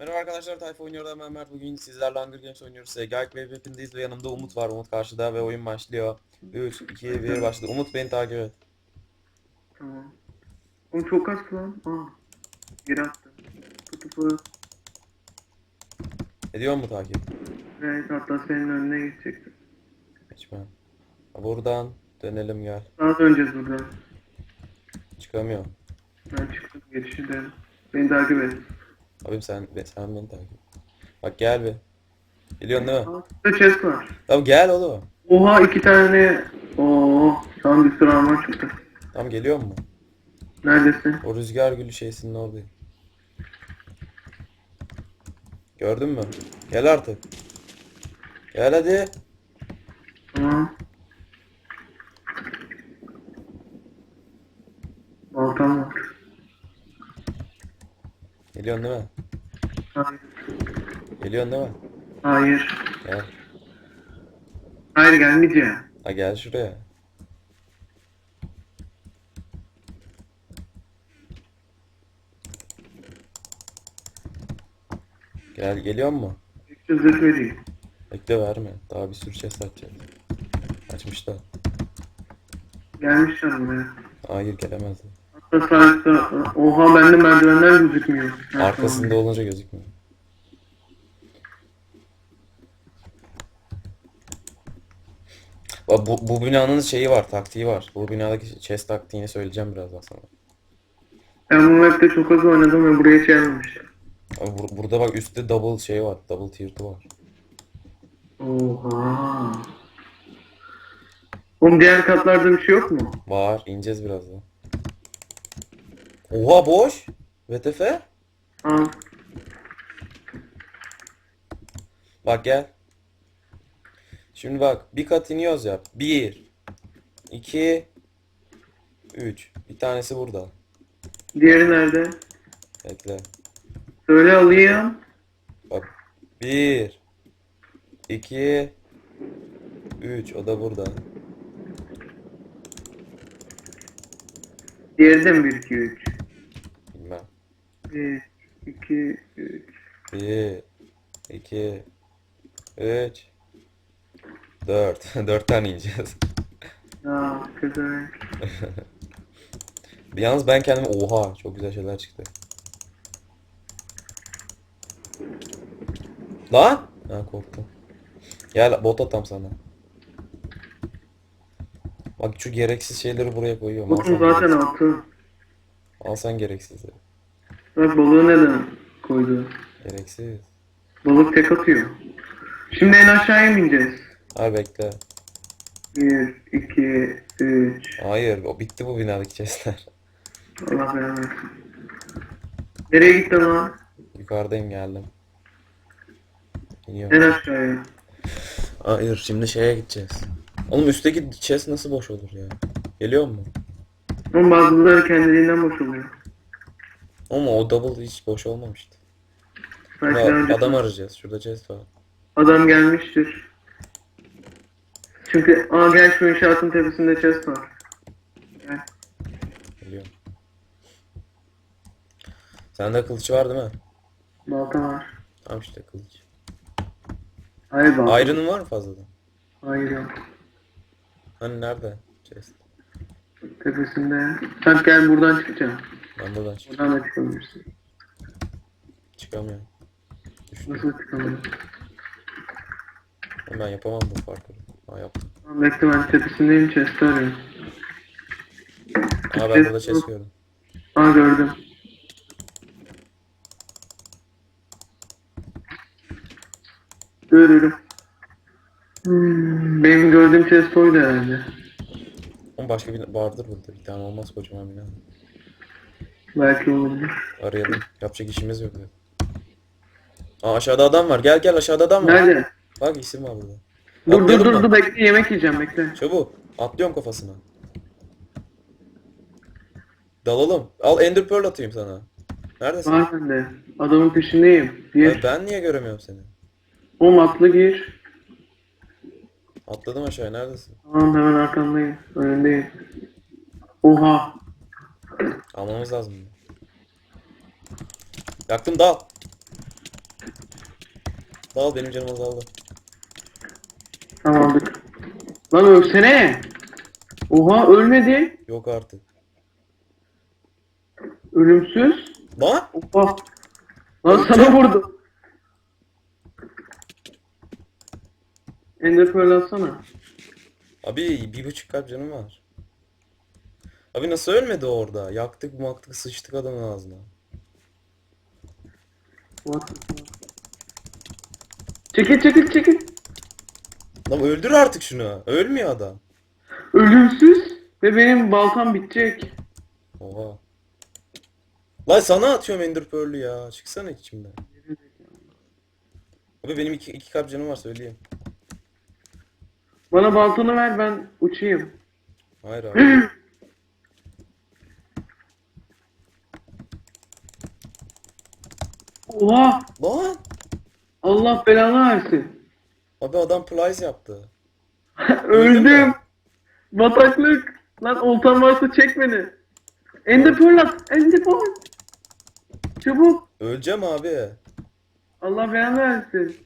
Merhaba arkadaşlar Tayfa oynuyor ben Mert. Bugün sizlerle Hunger Games oynuyoruz. Gayk ve Weapon'dayız ve yanımda Umut var. Umut karşıda ve oyun başlıyor. 3, 2, 1 başladı. Umut beni takip et. Tamam. Oğlum çok az lan. Aa. Geri attı. Pıtı pıtı. Ediyor mu takip? Evet hatta senin önüne geçecektim. Hiç ben. Buradan dönelim gel. Daha döneceğiz buradan. Çıkamıyorum. Ben çıktım geçişte. Beni takip et. Abim sen, be- sen beni takip et. Bak gel bir. Geliyorsun değil mi? Burada chest var. Tamam gel oğlum. Oha iki tane. Oo. Tam bir sürü armor çıktı. Tamam geliyor mu? Neredesin? O rüzgar gülü şeysinin oradayım. Gördün mü? Gel artık. Gel hadi. Tamam. Baltam var. Geliyorsun değil mi? Hayır. Geliyorsun değil mi? Hayır. Gel. Hayır gelmeyeceğim. Ha gel şuraya. Gel geliyor mu? Sözleşme vereyim. Bekle verme. Daha bir sürü chest açacağız. Açmış da. Gelmişler buraya. Hayır gelemez. Sağda. Oha bende merdivenler gözükmüyor. Arkasında olunca gözükmüyor. Bak Bu, bu binanın şeyi var, taktiği var. Bu binadaki chest taktiğini söyleyeceğim birazdan sana. Ben bu map'te çok az oynadım ve buraya çevirmemiştim. Abi bur- burada bak üstte double şey var, double tier 2 var. Oha. Oğlum diğer katlarda bir şey yok mu? Var, ineceğiz birazdan. Oha boş. VTF? Al. Bak gel. Şimdi bak bir kat iniyoruz ya. Bir, iki, üç. Bir tanesi burada. Diğeri nerede? Bekle. Söyle alayım. Bak. Bir, iki, üç. O da burada. Diğeri de mi 1 2 3? Bilmem. 1 2 3. Bir, iki, üç, dört. Dört tane ineceğiz. Aa, güzel. Yalnız ben kendime oha çok güzel şeyler çıktı. Lan! Ha korktum. Gel bot atam sana. Bak şu gereksiz şeyleri buraya koyuyorum. Al Bakın sen, zaten altı. al sen gereksizleri. Bak balığı neden koydu? Gereksiz. Balık tek atıyor. Şimdi en aşağıya mı ineceğiz? Ay bekle. 1 2 3. Hayır o bitti bu binadaki chestler. Allah belanı. Nereye gitti lan? Yukarıdayım geldim. İniyorum. En aşağıya. Hayır şimdi şeye gideceğiz. Oğlum üstteki chest nasıl boş olur ya? Geliyor mu? Ama bazıları kendiliğinden boş oluyor. Ama o double hiç boş olmamıştı. Belki önce adam arayacağız. Şurada chest var. adam gelmiştir. Çünkü aa gel şu inşaatın tepesinde chest var. Gel. Geliyorum. Sende kılıç var değil mi? Balta var. Tamam işte kılıç. Hayır balta. Iron'un var mı fazladan? Hayır yok. Hani nerede? Chest. Tepesinde. Sen gel buradan çıkacaksın. Ben buradan çık Buradan da çıkabilirsin. çıkamıyorum. Düştüm. Nasıl çıkamıyorsun? Ben yapamam bu farkı. Ha yaptım. Tamam bekle ben tepesindeyim chest'i arıyorum. Aa ben burada chest gördüm. Aa gördüm. Görüyorum. Hmm, benim gördüğüm chest oydu herhalde. Ama başka bir vardır burada. Bir tane olmaz kocaman bina. Belki olabilir. Arayalım. Yapacak işimiz yok. Aa aşağıda adam var. Gel gel aşağıda adam var. Nerede? Bak isim var burada. Dur dur dur dur bekle yemek yiyeceğim bekle. Çabuk. Atlıyorum kafasına. Dalalım. Al Ender Pearl atayım sana. Neredesin? Var bende. Adamın peşindeyim. Ya Gir. ben niye göremiyorum seni? Oğlum atla gir. Atladım aşağıya. Neredesin? Tamam hemen arkandayım. Önündeyim. Oha. Almamız lazım. Yaktım dal. Ol benim canım azaldı. Tamam. Lan ölsene. Oha ölmedi. Yok artık. Ölümsüz. Lan! Oha. Lan sana vurdu. Ender Pearl atsana. Abi bir buçuk kalp canım var. Abi nasıl ölmedi orada? Yaktık maktık sıçtık adamın ağzına. What? Çekil çekil çekil. Lan öldür artık şunu. Ölmüyor adam. Ölümsüz. Ve benim baltam bitecek. Oha. Lan sana atıyorum Ender Pearl'ü ya. Çıksana içimden. Abi benim iki, iki kalp canım var söyleyeyim. Bana baltanı ver ben uçayım. Hayır abi. Oha. Lan! Allah belanı versin. Abi adam plies yaptı. Öldüm. Bataklık. Lan oltan varsa çek beni. Ender Pearl at. Ender Pearl. Çabuk. Öleceğim abi. Allah belanı versin.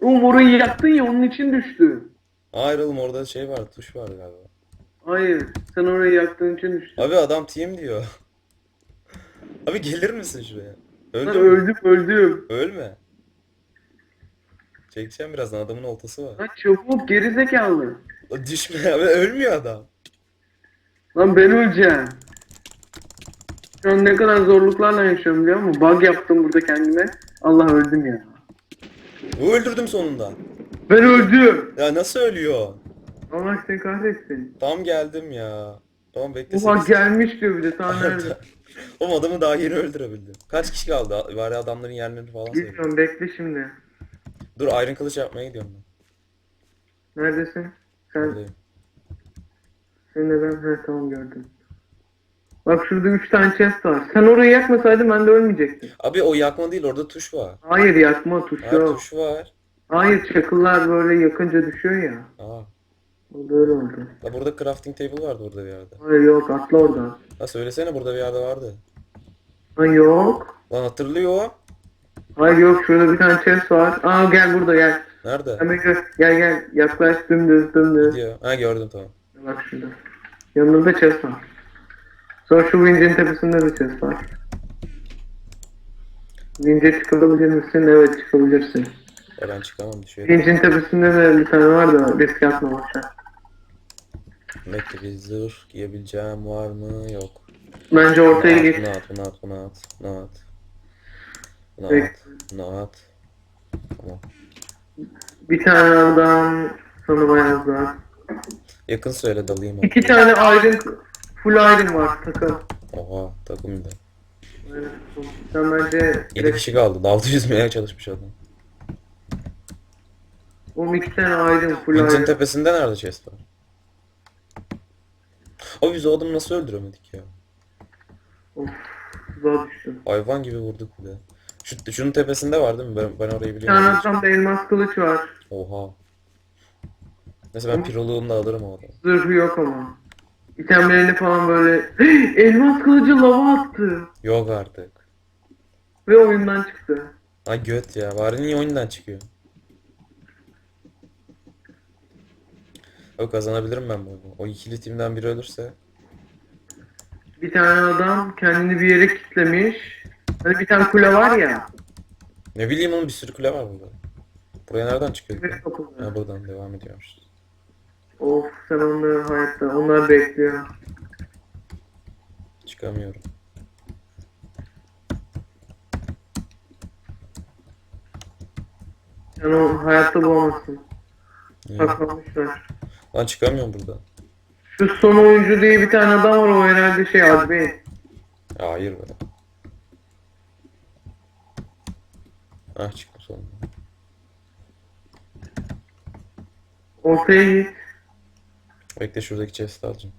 Oğlum orayı yaktın ya onun için düştü. Hayır oğlum orada şey var tuş var galiba. Hayır. Sen orayı yaktığın için düştü. Abi adam team diyor. Abi gelir misin şuraya? Lan Öldün mü? öldüm öldüm. Ölme. Çekeceğim birazdan adamın oltası var. Lan çabuk gerizekalı. O düşme abi ölmüyor adam. Lan ben öleceğim. Şu an ne kadar zorluklarla yaşıyorum biliyor musun? Bug yaptım burada kendime. Allah öldüm ya. Öldürdüm sonunda. Ben öldüm. Ya nasıl ölüyor? Allah seni kahretsin. Tam geldim ya. Tamam bekle. Sekiz- gelmiş diyor bir de sana nerede? Oğlum adamı daha yeni öldürebildim. Kaç kişi kaldı? Bari adamların yerlerini falan söyle. Bilmiyorum bekle şimdi. Dur Iron Kılıç yapmaya gidiyorum ben. Neredesin? Sen, Buradayım. sen neden? He tamam gördüm. Bak şurada 3 tane chest var. Sen orayı yakmasaydın ben de ölmeyecektim. Abi o yakma değil orada tuş var. Hayır yakma tuşu Hayır yok. tuş var. Hayır çakıllar böyle yakınca düşüyor ya. Aa. O da öyle oldu. La burada crafting table vardı orada bir yerde. Hayır yok atla oradan. Ha söylesene burada bir yerde vardı. Ha yok. Lan hatırlıyor. Hayır yok şurada bir tane chest var. Aa gel burada gel. Nerede? Hemen gel gel gel yaklaş dümdüz dümdüz. Gidiyor. Ha gördüm tamam. Bak şurada. Yanında chest var. Sonra şu vincin tepesinde de chest var. Vince çıkabilir misin? Evet çıkabilirsin. Ya ben çıkamam düşüyor. Vincin tepesinde de bir tane var da risk atma boşver. Bir zırh giyebileceğim var mı? Yok. Bence ortaya. Bunu at, bunu at, bunu at, bunu at. Bunu Bekle. at, bunu at. Tamam. Bir tane adam sana beyazlar. Yakın söyle dalayım abi. İki tane iron full iron var takım. Oha takım da. Sen bence 7 kişi kaldı. Daldı yüzmeye çalışmış adam. Oğlum iki tane iron full Vincent'in iron. tepesinde nerede chest var? Abi biz o adamı nasıl öldüremedik ya? Of, tuzağa düştüm. Hayvan gibi vurduk bir de. Şu, şunun tepesinde var değil mi? Ben, ben orayı Bir tane biliyorum. elmas kılıç var. Oha. Neyse ben piroluğumu da alırım o adamı. Zırhı yok ama. İtemlerini falan böyle... elmas kılıcı lava attı. Yok artık. Ve oyundan çıktı. Ay göt ya. Bari niye oyundan çıkıyor? Yok kazanabilirim ben bu oyunu. O ikili timden biri ölürse. Bir tane adam kendini bir yere kilitlemiş. Hani bir tane kule var ya. Ne bileyim onun bir sürü kule var burada. Buraya nereden çıkıyor? Ve kapıldı. Ha buradan devam ediyormuş. Of sen onları hayatta. Onlar bekliyor. Çıkamıyorum. Sen o hayatta bulamazsın. Niye? Saklanmışlar. Lan çıkamıyorum burada. Şu son oyuncu diye bir tane adam var o herhalde şey Azmi. Ya hayır be. Ah çıktım sonunda. Ortaya git. Bekle şuradaki chest'i alacağım.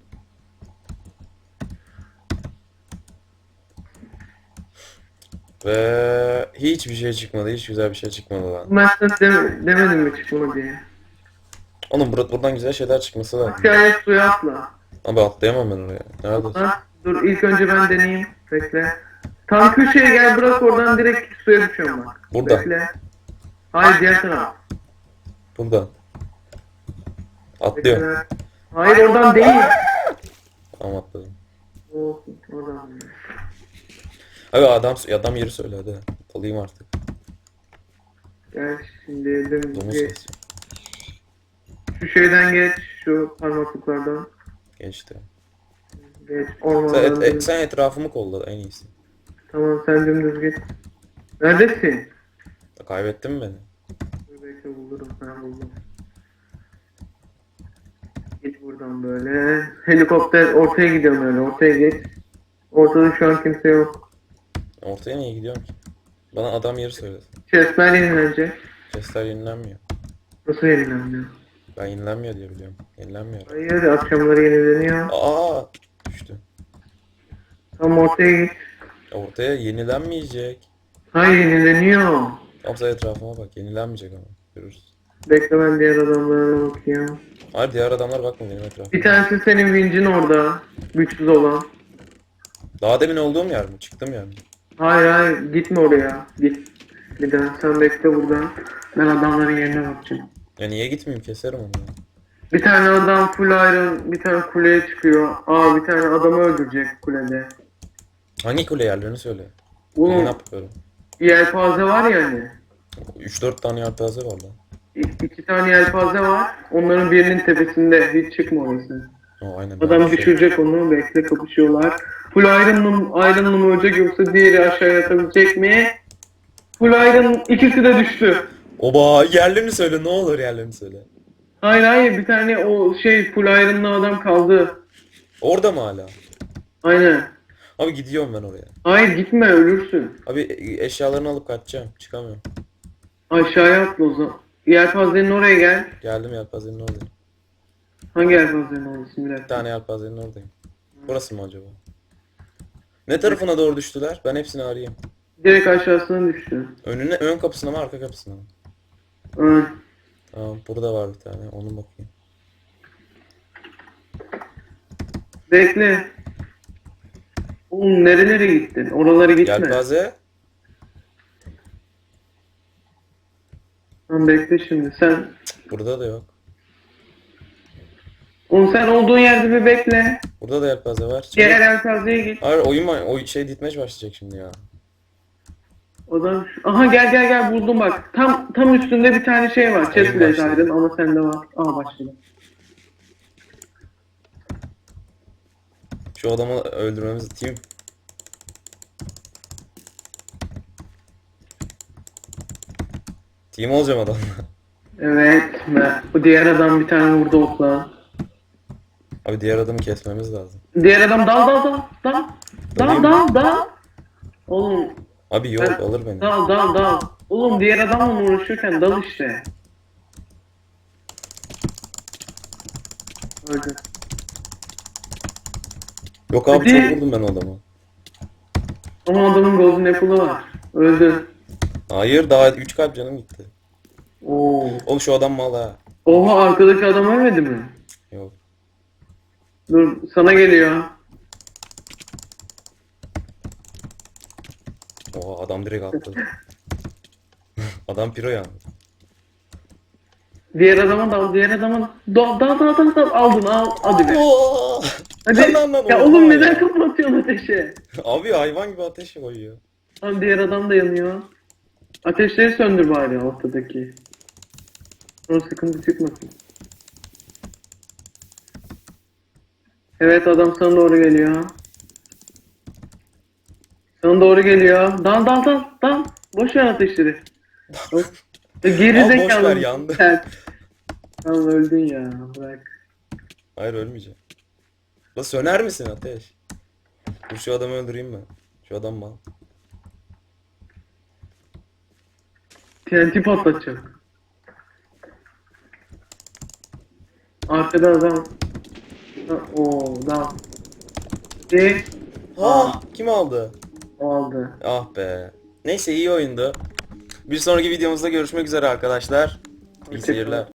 Ve hiçbir şey çıkmadı. Hiç güzel bir şey çıkmadı lan. Ben sana demedim mi çıkma diye. Oğlum bur- buradan güzel şeyler çıkması lazım. Aşağıya suya atla. Abi atlayamam ben oraya. Nerede? Ha, dur ilk önce ben deneyeyim. Bekle. Tam köşeye gel bırak oradan direkt suya düşüyorum bak. Burada. Bekle. Hayır diğer taraf. Buradan. Atlıyorum. Hayır oradan değil. Tamam atladım. Olsun oradan. Abi adam adam yeri söyle hadi. Alayım artık. Gel şimdi elim Domuz sesi. Şu şeyden geç. Şu parmaklıklardan. Geçti. Geç. Sen, Ormandan. et, et- sen etrafımı kolla en iyisi. Tamam sen dümdüz git. Neredesin? Kaybettin mi beni? Bekle bulurum ben buldum. Git buradan böyle. Helikopter ortaya gidiyorum öyle ortaya geç. Ortada şu an kimse yok. Ortaya niye gidiyorum ki? Bana adam yeri söyle. Chestler yenilenecek. Chestler yenilenmiyor. Nasıl yenileniyor? Ben yenilenmiyor diye biliyorum. Yenilenmiyor. Hayır akşamları yenileniyor. Aa düştü. Tam ortaya git. Ortaya yenilenmeyecek. Hayır yenileniyor. Tam sen etrafıma bak. Yenilenmeyecek ama. Görürüz. Bekle ben diğer adamlara bakayım. Hayır diğer adamlar bakma benim etrafıma. Bir tanesi senin vincin orada. Güçsüz olan. Daha demin olduğum yer mi? Çıktım mi? Hayır hayır gitme oraya. Git. Bir daha sen bekle burada. Ben adamların yerine bakacağım. Ya niye gitmeyeyim? Keserim onu. ya. Bir tane adam full iron bir tane kuleye çıkıyor. Aa bir tane adamı öldürecek kulede. Hangi kule yerlerini söyle. Ne Oğlum yapıyorum? yelpaze var ya hani. 3-4 tane yelpaze var lan. İ- iki tane yelpaze var. Onların birinin tepesinde. Hiç çıkma orası. O aynen. Adam Ben- düşürecek onu. Bekle kapışıyorlar. Full iron'ın iron'ın ölecek yoksa diğeri aşağıya atabilecek mi? Full iron ikisi de düştü. Oba yerlerini söyle ne olur yerlerini söyle. Hayır hayır bir tane o şey full iron'lı adam kaldı. Orada mı hala? Aynen. Abi gidiyorum ben oraya. Hayır gitme ölürsün. Abi e- eşyalarını alıp kaçacağım. Çıkamıyorum. Aşağıya atla o zaman. Yelpazenin oraya gel. Geldim yelpazenin oradayım. Hangi yelpazenin oradasın bir Bir dakika. tane yelpazenin oradayım. Burası mı acaba? Ne tarafına doğru düştüler? Ben hepsini arayayım. Direkt aşağısına düştü. Önüne, ön kapısına mı arka kapısına mı? Tamam burada var bir tane. Onu bakayım. Bekle. Oğlum nerelere gittin? Oralara gitme. Yelpaze. Lan bekle şimdi. Sen Burada da yok. Oğlum sen olduğun yerde bir bekle. Burada da yelpaze var. Diğer yelpazeye git. Hayır oyun var. O şey ditmeç başlayacak şimdi ya. Odan Aha gel gel gel buldum bak. Tam tam üstünde bir tane şey var. Chest plate iron ama sende var. Aa başladı. Şu adamı öldürmemiz team. Team olacağım adamla. Evet. Ve bu diğer adam bir tane vurdu okla. Abi diğer adamı kesmemiz lazım. Diğer adam dal dal dal dal. Dal dal dal. Oğlum Abi yok Ben- alır beni. dal dal dal. Oğlum diğer adamla uğraşırken dal işte. Öldü. Yok abi Hadi. çok vurdum ben adamı. Ama adamın golden apple'ı var. Öldü. Hayır daha 3 kalp canım gitti. Oo. Oğlum şu adam mal ha. Oha arkadaki adam ölmedi mi? Yok. Dur sana geliyor. Oha adam direkt attı. adam piro yani. Diğer adama dal, diğer adama dal, dal, dal, dal, dal, aldın, al, hadi be. Oo! Hadi. Lan lan, ya oğlum neden kapatıyorsun ateşi? Abi hayvan gibi ateş koyuyor. Lan diğer adam da yanıyor. Ateşleri söndür bari ortadaki. O sıkıntı çıkmasın. Evet adam sana doğru geliyor. Sana doğru geliyor. Dal dal dal dal. Boş ver ateşleri. Geri Al, boş zekalı. ver, yandı. Sen. Tamam öldün ya. Bırak. Hayır ölmeyeceğim. La söner misin ateş? Dur şu adamı öldüreyim ben. Şu adam mal. TNT patlatacak. Arkada adam. Ha, Oo, dal. E, Ha kim aldı? O aldı. Ah be. Neyse iyi oyundu. Bir sonraki videomuzda görüşmek üzere arkadaşlar. İyi seyirler.